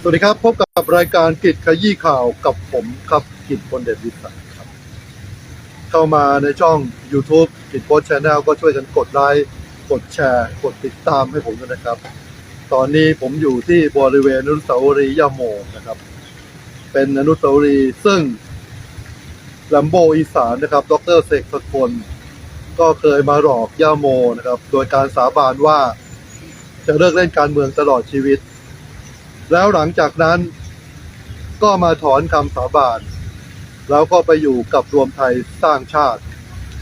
สวัสดีครับ พบกับรายการกิจขยี้ข่าวกับผมครับกิจพลเดชวิสัยครับ เข้ามาในช่อง YouTube กิจโพสชาแนลก็ช่วยกันกดไลค์กดแชร์ กดติดตามให้ผมด้วยนะครับ ตอนนี้ผมอยู่ที่บริเวณอนุสาวรีย์ย่าโมนะครับ เป็นอนุสาวรีย์ซึ่งลัมโบอีสานนะครับ ดรเสกสกลก็เคยมาหลอกย่าโมนะครับ โดยการสาบานว่าจะเลิกเล่นการเมืองตลอดชีวิต แล้วหลังจากนั้นก็มาถอนคำสาบานแล้วก็ไปอยู่กับรวมไทยสร้างชาติ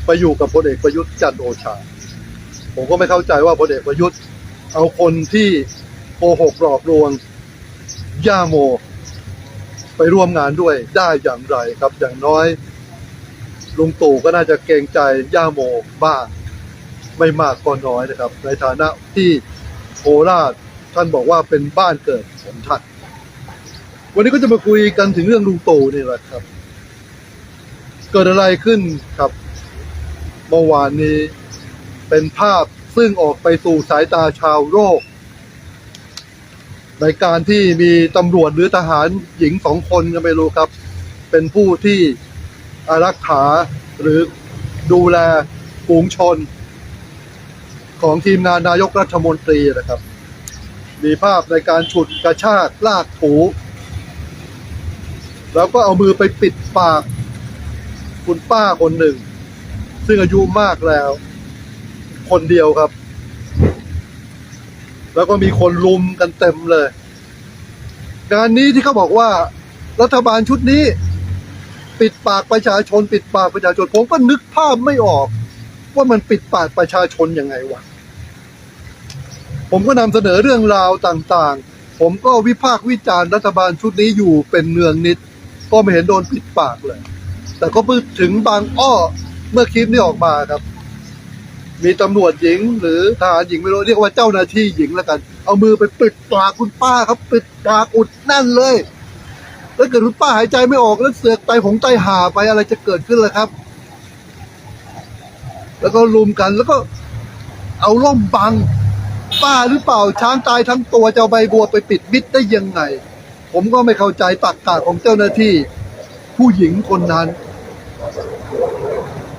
ไปอยู่กับพลเอกประยุทธ์จันโอชา ผมก็ไม่เข้าใจว่าพลเอกประยุทธ์ เอาคนที่โกหกหลอกลวง ย่าโม ไปร่วมงานด้วยได้อย่างไรครับอย่างน้อยลุงตู่ก็น่าจะเกรงใจย่าโมบ้าง ไม่มากก็น้อยนะครับ ในฐานะที่โคราช ท่านบอกว่าเป็นบ้านเกิดของท่าน วันนี้ก็จะมาคุยกันถึงเรื่องลุงตู่นี่แหละครับ เกิดอะไรขึ้นครับ เมื่อวานนี้เป็นภาพซึ่งออกไปสู่สายตาชาวโลกในการที่มีตำรวจหรือทหารหญิงสองคนก็ไม่รู้ครับ เป็นผู้ที่อารักขาหรือดูแลฝูงชน ของทีมงานนายกรัฐมนตรีนะครับ มีภาพในการฉุดกระชากลากถู แล้วก็เอามือไปปิดปาก คุณป้าคนหนึ่ง ซึ่งอายุมากแล้ว คนเดียวครับ แล้วก็มีคนลุมกันเต็มเลย งานนี้ที่เขาบอกว่า รัฐบาลชุดนี้ ปิดปากประชาชน ปิดปากประชาชนผมก็นึกภาพไม่ออก ว่ามันปิดปากประชาชนยังไงวะ ผมก็นำเสนอเรื่องราวต่างๆ ผมก็วิพากษ์วิจารณ์รัฐบาลชุดนี้อยู่เป็นเนืองนิด ก็ไม่เห็นโดนปิดปากเลย แต่ก็พูดถึงบางอ้อเมื่อคลิปนี้ออกมาครับ มีตำรวจหญิง หรือทหารหญิงไม่รู้เรียกว่าเจ้าหน้าที่หญิงแล้วกัน เอามือไปปิดปากคุณป้าครับ ปิดปากอุดแน่นเลยแล้วเกิดคุณป้าหายใจไม่ออกแล้วเสือกไตผงไตหาไปอะไรจะเกิดขึ้นล่ะครับ แล้วก็ลุมกันแล้วก็เอาล่มบัง ป้าหรือเปล่าช้างตายทั้งตัวจะเอาใบบัวไปปิดมิดได้ยังไง ผมก็ไม่เข้าใจตักกะของเจ้าหน้าที่ ผู้หญิงคนนั้น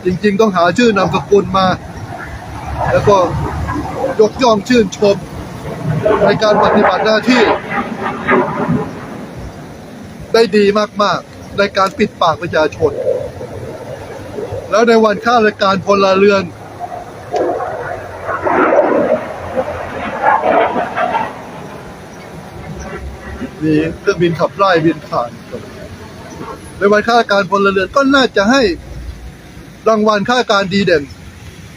จริงๆต้องหาชื่อนามสกุลมา แล้วก็ยกย่องชื่นชม ในการปฏิบัติหน้าที่ ได้ดีมากๆ ในการปิดปากประชาชน แล้วในวันข้าราชการพลเรือน มีเครื่องบินขับไล่บินผ่านในวันข้าราชการพลเรือนก็น่าจะให้รางวัลข้าราชการดีเด่น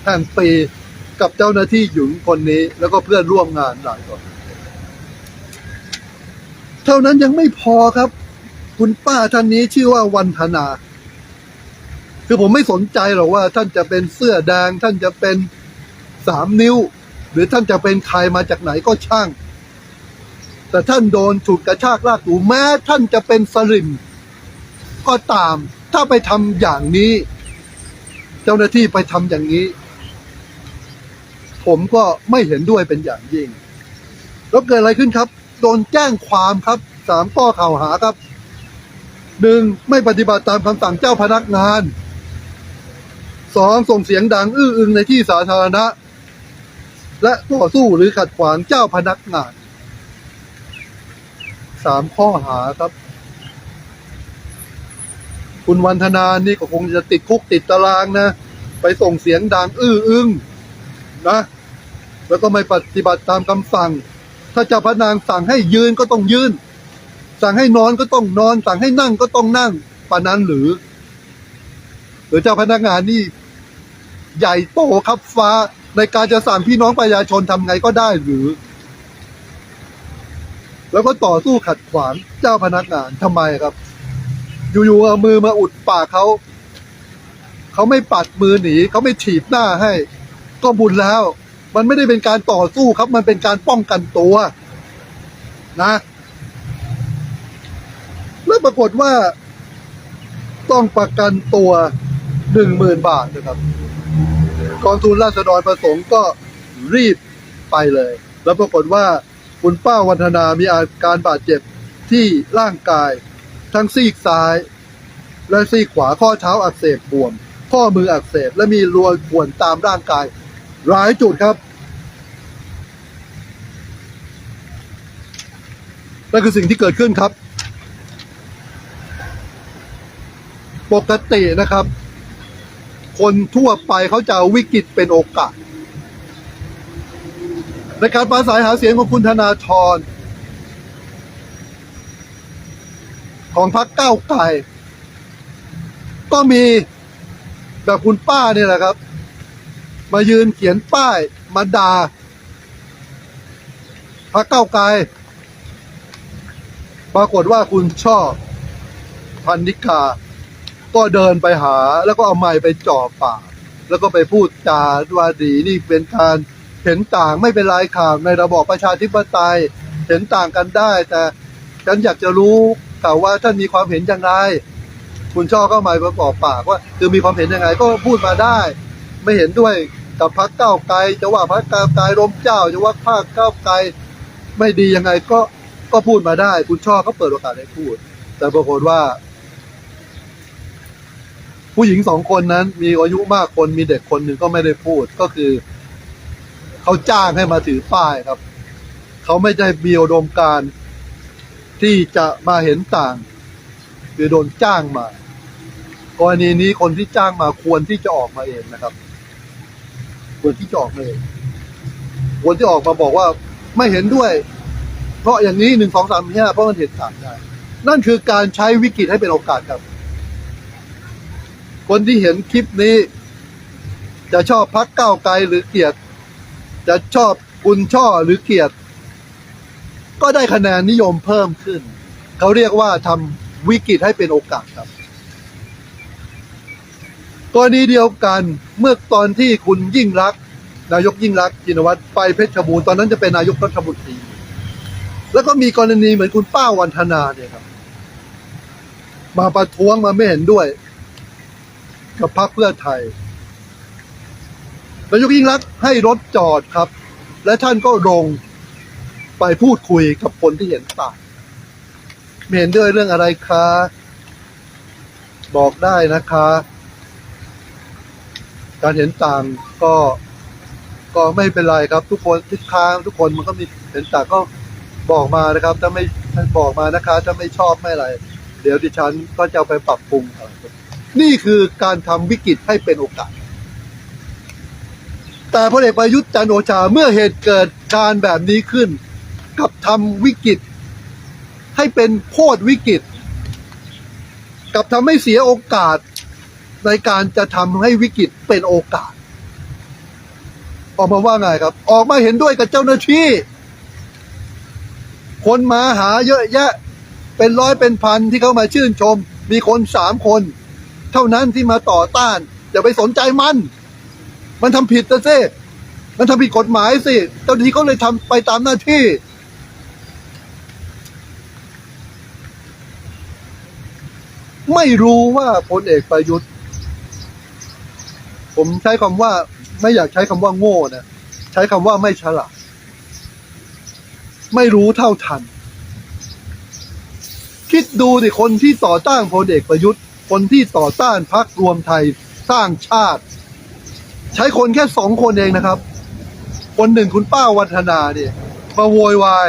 แห่งปีกับเจ้าหน้าที่หญิงคนนี้ แล้วก็เพื่อนร่วมงานหลายคนเท่านั้นยังไม่พอครับ คุณป้าท่านนี้ชื่อว่าวันธนา คือผมไม่สนใจหรอกว่า ท่านจะเป็นเสื้อแดงท่านจะเป็นสามนิ้ว หรือท่านจะเป็นใครมาจากไหนก็ช่าง แต่ท่านโดนฉุดกระชากลากถูแม้ท่านจะเป็นสลิมก็ตาม ถ้าไปทำอย่างนี้ เจ้าหน้าที่ไปทำอย่างนี้ ผมก็ไม่เห็นด้วยเป็นอย่างยิ่ง แล้วเกิดอะไรขึ้นครับ โดนแจ้งความครับสามข้อกล่าวหาครับหนึ่งไม่ปฏิบัติตามคำสั่งเจ้าพนักงานสองส่งเสียงดังอื้ออึงในที่สาธารณะ และต่อสู้หรือขัดขวางเจ้าพนักงาน สามข้อหาครับ คุณวันธนานี่ก็คงจะติดคุกติดตารางนะ ไปส่งเสียงดังอื้ออึงนะ แล้วก็ไม่ปฏิบัติตามคำสั่ง ถ้าเจ้าพนังสั่งให้ยืนก็ต้องยืน สั่งให้นอนก็ต้องนอน สั่งให้นั่งก็ต้องนั่งปานนั้นหรือ หรือเจ้าพนักงานนี่ ใหญ่โตครับฟ้าในการจะสั่งพี่น้องประชาชนทำไงก็ได้หรือ แล้วก็ต่อสู้ขัดขวางเจ้าพนักงานทำไมครับ อยู่ๆเอามือมาอุดปากเขาเขาไม่ปัดมือหนีเขาไม่ถีบหน้าให้ ก็บุญแล้ว มันไม่ได้เป็นการต่อสู้ครับ มันเป็นการป้องกันตัว นะแล้วปรากฏว่า ต้องประกันตัวหนึ่งหมื่นบาทนะครับกองทุนราษฎรประสงค์ก็รีบไปเลย แล้วปรากฏว่า คุณป้าวันธนามีอาการบาดเจ็บที่ร่างกาย ทั้งซีกซ้าย และซีกขวาข้อเท้าอักเสบบวม ข้อมืออักเสบและมีรอยข่วนตามร่างกาย หลายจุดครับนั่นคือสิ่งที่เกิดขึ้นครับ ปกตินะครับ คนทั่วไปเขาจะวิกฤตเป็นโอกาส ในการปราศัยหาเสียงของคุณธนาธรของพรรคก้าวไกลก็มีแบบคุณป้าเนี่ยแหละครับ มายืนเขียนป้ายมาด่าพรรคก้าวไกลปรากฏว่าคุณชอบพันนิกา ก็เดินไปหาแล้วก็เอาไม้ไปจ่อปากแล้วก็ไปพูดจาว่าดีนี่เป็นการ เห็นต่างไม่เป็นไรข่าวในระบอบประชาธิปไตย เห็นต่างกันได้ แต่ฉันอยากจะรู้แต่ว่าท่านมีความเห็นอยังไงคุณช่อก็มาบอกปากว่าคือมีความเห็นยังไงก็พูดมาได้ ไม่เห็นด้วยกับพรรคก้าวไกลจะว่าพรรคก้าวไกลล้มเจ้าจะว่าพรรคก้าวไกลไม่ดียังไงก็ก็พูดมาได้ คุณช่อก็เปิดโอกาสให้พูด แต่ปรากฏว่า ผู้หญิงสองคนนั้น มีอายุมากคนมีเด็กคนหนึ่งก็ไม่ได้พูดก็คือ เขาจ้างให้มาถือป้ายครับ เขาไม่ได้มีอุดมการที่จะมาเห็นต่าง คือโดนจ้างมากรณีนี้คนที่จ้างมาควรที่จะออกมาเองนะครับ ควรที่จะออกมาเองควรที่ออกมาบอกว่าไม่เห็นด้วย เพราะอย่างนี้หนึ่งสองสามห้าเพราะมันเห็นต่างได้นั่นคือการใช้วิกฤตให้เป็นโอกาสครับ คนที่เห็นคลิปนี้ จะชอบพักเก้าไกลหรือเกลียรติ จะชอบคุณช่อหรือเกียรติก็ได้คะแนนนิยมเพิ่มขึ้น เขาเรียกว่าทำวิกฤตให้เป็นโอกาสครับ กรณีเดียวกันเมื่อตอนที่คุณยิ่งรัก นายกยิ่งรักจินวัตรไปเพชรบูรณ์ตอนนั้นจะเป็นนายกรัฐมนตรีแล้วก็มีกรณีเหมือนคุณป้าวันธนาเนี่ยครับ มาประท้วงมาไม่เห็นด้วย กับพรรคเพื่อไทย นายกยิ่งรักให้รถจอดครับ และท่านก็ลงไปพูดคุยกับคนที่เห็นต่างไม่เห็นด้วยเรื่องอะไรคะบอกได้นะคะ การเห็นต่างก็ ก็ไม่เป็นไรครับ ทุกคนทุกทางทุกคนมันก็มีเห็นต่างก็บอกมานะครับ ถ้าไม่ถ้าบอกมานะคะ ถ้าไม่ชอบไม่อะไร เดี๋ยวดิฉันก็จะไปปรับปรุงนี่คือการทำวิกฤตให้เป็นโอกาส แต่พลเอกประยุทธ์จันโอชาเมื่อเหตุเกิดการแบบนี้ขึ้น กับทำวิกฤต ให้เป็นโคตรวิกฤต กับทำให้เสียโอกาสในการจะทำให้วิกฤตเป็นโอกาส ออกมาว่าไงครับ ออกมาเห็นด้วยกับเจ้าหน้าที่ คนมาหาเยอะแยะ เป็นร้อยเป็นพันที่เขามาชื่นชม มีคนสามคน เท่านั้นที่มาต่อต้าน อย่าไปสนใจมัน มันทำผิดนะสิมันทำผิดกฎหมายสิเจ้าหน้าที่เขาเลยทำไปตามหน้าที่ ไม่รู้ว่าพลเอกประยุทธ์ ผมใช้คำว่า ไม่อยากใช้คำว่าโง่นะใช้คำว่าไม่ฉลาดไม่รู้เท่าทัน คิดดูดิคนที่ต่อต้านพลเอกประยุทธ์ คนที่ต่อต้านพรรครวมไทยสร้างชาติ ใช้คนแค่สองคนเองนะครับคนหนึ่งคุณป้าวัฒนาเนี่ยมาโวยวาย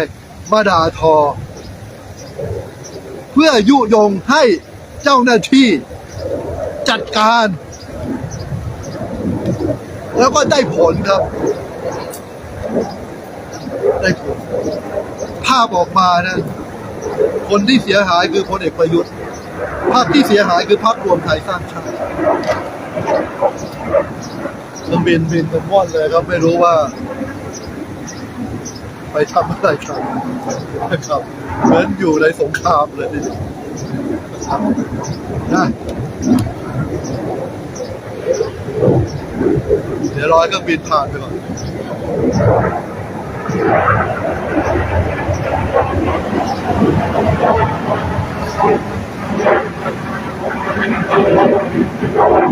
มาด่าทอ เพื่อยุยงให้เจ้าหน้าที่จัดการ แล้วก็ได้ผลครับ ได้ผลภาพออกมานะคนที่เสียหายคือพลเอกประยุทธ์ภาพที่เสียหายคือพรรครวมไทยสร้างชาติ เครื่องบินบินเป็นว่อนเลยครับไม่รู้ว่า ไปทำอะไรครับนะครับเหมือนอยู่ในสงครามเลยทีเดียวนะเดี๋ยวรอให้เครื่องบินผ่านไปก่อน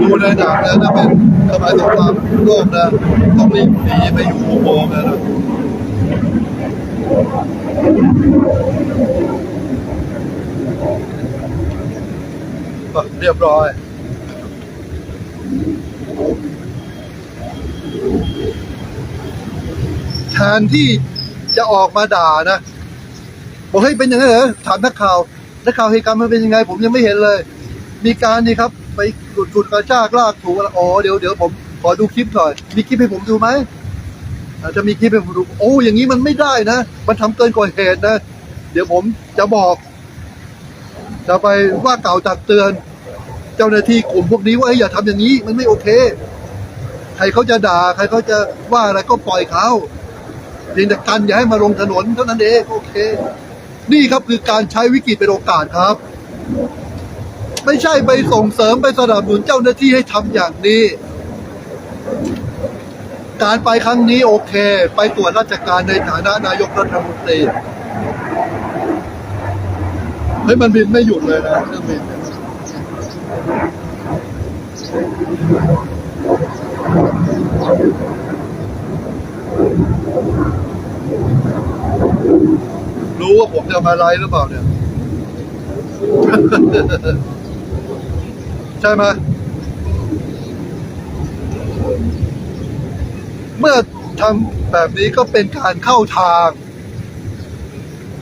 ดูในหนังนะถ้าเป็นสมัยสงครามโลกนะต้องรีบหนีไปอยู่อุโมงค์นะนะเรียบร้อยแทนที่จะออกมาด่านะ บอกให้เป็นย่างนั้นเหรอถามนักข่าวนักข่าวเหตุการณ์มันเป็นยังไง ผมยังไม่เห็นเลย มีการนี่ครับ ไปจุดจุดกระชากลากถูอะไรอ๋อเดี๋ยวเดี๋ยวผมขอดูคลิปหน่อย มีคลิปให้ผมดูไหมอาจจะมีคลิปให้ผมดู โอ้อย่างนี้มันไม่ได้นะ มันทำเกินกว่าเหตุนะ เดี๋ยวผมจะบอก จะไปว่าเก่าตักเตือน เจ้าหน้าที่กลุ่มพวกนี้ว่าอย่าทำอย่างนี้ มันไม่โอเค ใครเขาจะด่า ใครเขาจะว่าอะไรก็ปล่อยเขาเพียงแต่กันอย่าให้มาลงถนนเท่านั้นเองโอเค นี่ครับคือการใช้วิกฤตเป็นโอกาสครับ ไม่ใช่ไปส่งเสริมไปสนับสนุนเจ้าหน้าที่ให้ทำอย่างนี้ การไปครั้งนี้โอเค ไปตรวจราชการในฐานะนายกรัฐมนตรีเฮ้ยมันบินไม่หยุดเลยนะเครื่องบินรู้ว่าผมจะมาไลฟ์หรือเปล่าเนี่ย ใช่ไหมเมื่อทำแบบนี้ก็เป็นการเข้าทาง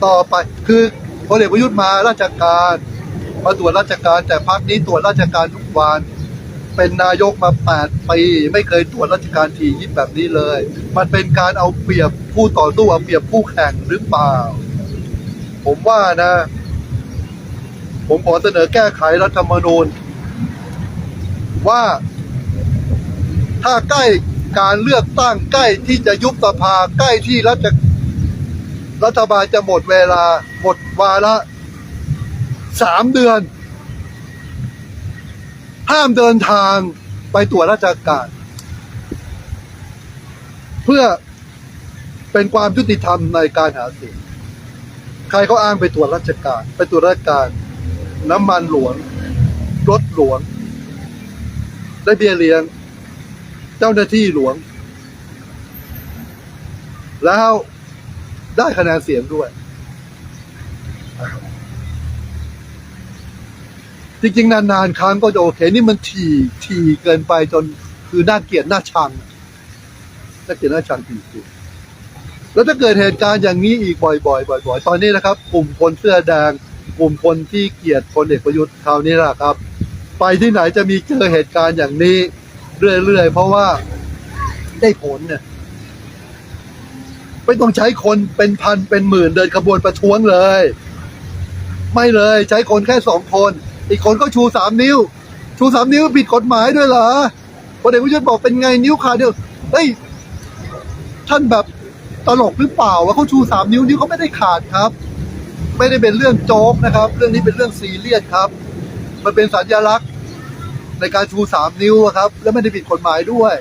ต่อไปคือพลเอกประยุทธ์มาราชการมาตรวจราชการแต่พักนี้ตรวจราชการทุกวันเป็นนายกมาแปดปีไม่เคยตรวจราชการทียิบแบบนี้เลย มันเป็นการเอาเปรียบผู้ต่อสู้เอาเปรียบผู้แข่งหรือเปล่า ผมว่านะ ผมขอเสนอแก้ไขรัฐธรรมนูญ ว่าถ้าใกล้การเลือกตั้งใกล้ที่จะยุบสภาใกล้ที่รัฐรัฐบาลจะหมดเวลาหมดวาระสามเดือน ห้ามเดินทางไปตรวจราชการ เพื่อเป็นความยุติธรรมในการหาเสียงใครเขาอ้างไปตรวจราชการ ไปตรวจราชการ น้ำมันหลวงรถหลวง ได้เบี้ยเลี้ยง เจ้าหน้าที่หลวง แล้วได้คะแนนเสียงด้วย จริง ๆ นาน ๆ ครั้งก็จะโอเค นี่มันถี่ถี่เกินไปจนคือน่าเกลียดน่าชังน่าเกลียดน่าชังจริงๆแล้วถ้าเกิดเหตุการณ์อย่างนี้อีกบ่อยๆบ่อย ๆ ตอนนี้นะครับ กลุ่มคนเสื้อแดงกลุ่มคนที่เกลียดพลเอกประยุทธ์คราวนี้แหละครับ ไปที่ไหนจะมีเจอเหตุการณ์อย่างนี้เรื่อยๆ เพราะว่าได้ผลเนี่ยไม่ต้องใช้คนเป็นพันเป็นหมื่นเดินขบวนประท้วงเลย ไม่เลยใช้คนแค่สองคน อีกคนก็ชูสามนิ้ว ชูสามนิ้วผิดกฎหมายด้วยเหรอพลเอกประยุทธ์บอกเป็นไงนิ้วขาดเดียวเฮ้ยท่านแบบตลกหรือเปล่าว่าเขาชูสามนิ้วนิ้วเขาไม่ได้ขาดครับ ไม่ได้เป็นเรื่องโจ๊กนะครับ เรื่องนี้เป็นเรื่องซีเรียสครับ มันเป็นสัญลักษณ์ในการชูสามนิ้วอะครับ แล้วไม่ได้ผิดกฎหมายด้วย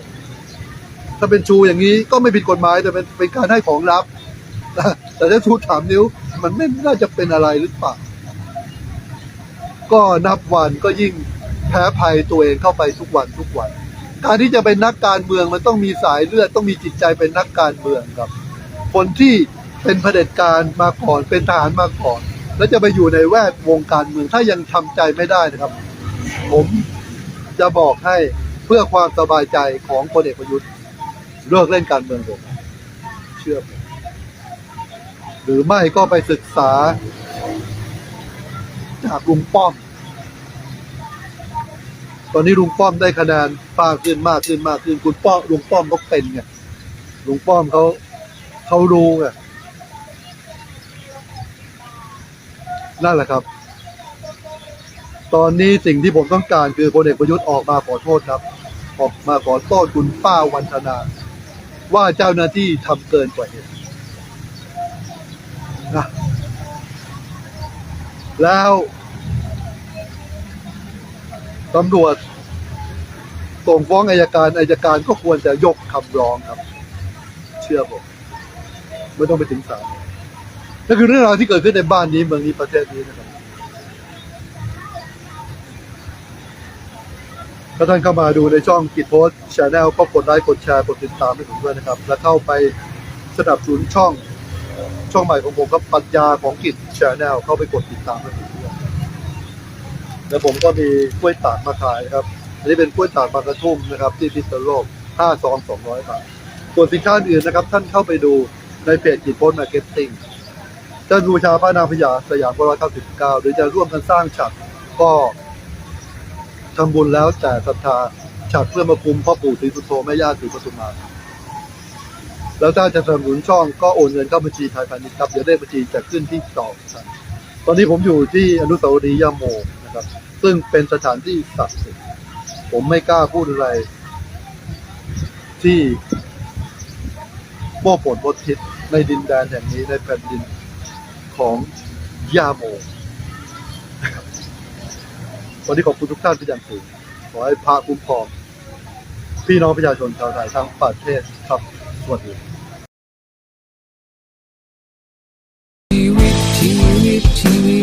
ถ้าเป็นชูอย่างนี้ก็ไม่ผิดกฎหมาย แต่เป็นเป็นการให้ของลับแต่ถ้าชูสามนิ้ว มันไม่น่าจะเป็นอะไรหรือเปล่าก็นับวันก็ยิ่งแพ้ภัยตัวเองเข้าไปทุกวันทุกวัน การที่จะเป็นนักการเมืองมันต้องมีสายเลือดต้องมีจิตใจเป็นนักการเมืองครับ คนที่เป็นเผด็จการมาก่อนเป็นทหารมาก่อน แล้วจะไปอยู่ในแวดวงการเมืองถ้ายังทำใจไม่ได้นะครับ ผมจะบอกให้เพื่อความสบายใจของพลเอกประยุทธ์เลิกเล่นการเมืองผมเชื่อผมหรือไม่ก็ไปศึกษา จากลุงป้อม ตอนนี้ลุงป้อมได้คะแนนมากขึ้นมากขึ้นมากขึ้นคุณป้อมลุงป้อมเขาเป็นไงลุงป้อมเขาเขารู้ไง นั่นแหละครับ ตอนนี้สิ่งที่ผมต้องการคือพลเอกประยุทธ์ออกมาขอโทษครับ ออกมาขอโทษคุณป้าวันธนา ว่าเจ้าหน้าที่ทำเกินกว่าเหตุนะแล้วตำรวจส่งฟ้องอายการอายการก็ควรจะยกคำร้องครับ เชื่อผม ไม่ต้องไปถึงศาล นั่นคือเรื่องราวที่เกิดขึ้นในบ้านนี้เมืองนี้ประเทศนี้นะครับถ้าท่านเข้ามาดูในช่องกิจโพสชาแนลก็กดไลค์กดแชร์กดติดตามให้ผมด้วยนะครับ และเข้าไปสนับสนุนช่องช่องใหม่ของผมครับปัญญาของกิจชาแนลเข้าไปกดติดตามให้ผมด้วยแล้วผมก็มีกล้วยตากมาขายครับ อันนี้เป็นกล้วยตากบางกระทุ่มนะครับ ที่พิษณุโลก5ซอง200บาทส่วนสินค้าอื่นนะครับ ท่านเข้าไปดูในเพจจิตโพสมาร์เก็ตติ้ง จะบูชาพระนางพญาสยามร้อยเก้าสิบเก้าหรือจะร่วมกันสร้างฉัดก็ทำบุญแล้วแต่ศรัทธาฉัดเพื่อมาคุมพ่อปู่ศรีสุโธแม่ย่าศรีปทุมมาแล้วถ้าจะสนับสนุนช่องก็โอนเงินเข้าบัญชีไทยพาณิชย์ครับเดี๋ยวเลขบัญชีจะขึ้นที่จอครับตอนนี้ผมอยู่ที่อนุสาวรีย์ย่าโมนะครับ ซึ่งเป็นสถานที่ศักดิ์สิทธิ์ผมไม่กล้าพูดอะไร ที่โม่ผลบดทิศในดินแดนแห่งนี้ในแผ่นดิน ของยาโม วันนี้ขอบคุณทุกท่านที่นอย่างสูงขอให้พระคุ้มครองพี่น้องประชาชนชาวไทยทั้งประเทศครับสวัสดีชีวิตชีวิตชีวิต